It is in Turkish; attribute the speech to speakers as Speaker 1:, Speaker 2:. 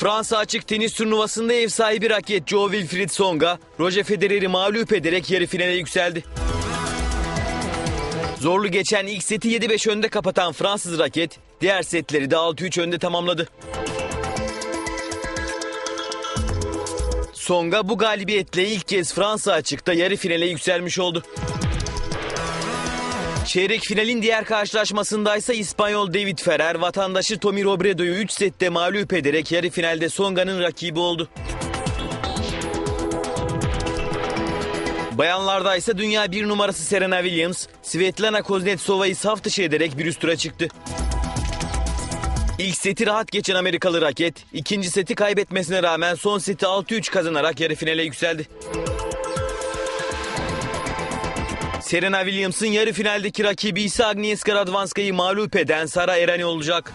Speaker 1: Fransa açık tenis turnuvasında ev sahibi raket Joe Wilfried Songa, Roger Federer'i mağlup ederek yarı finale yükseldi. Zorlu geçen ilk seti 7-5 önde kapatan Fransız raket, diğer setleri de 6-3 önde tamamladı. Songa bu galibiyetle ilk kez Fransa açıkta yarı finale yükselmiş oldu. Çeyrek finalin diğer karşılaşmasındaysa İspanyol David Ferrer vatandaşı Tommy Robredo'yu 3 sette mağlup ederek yarı finalde Songa'nın rakibi oldu. Bayanlarda ise dünya bir numarası Serena Williams, Svetlana Kuznetsova'yı saf dışı ederek bir üst tura çıktı. İlk seti rahat geçen Amerikalı raket, ikinci seti kaybetmesine rağmen son seti 6-3 kazanarak yarı finale yükseldi. Serena Williams'ın yarı finaldeki rakibi ise Agnieszka Radwanska'yı mağlup eden Sara Erani olacak.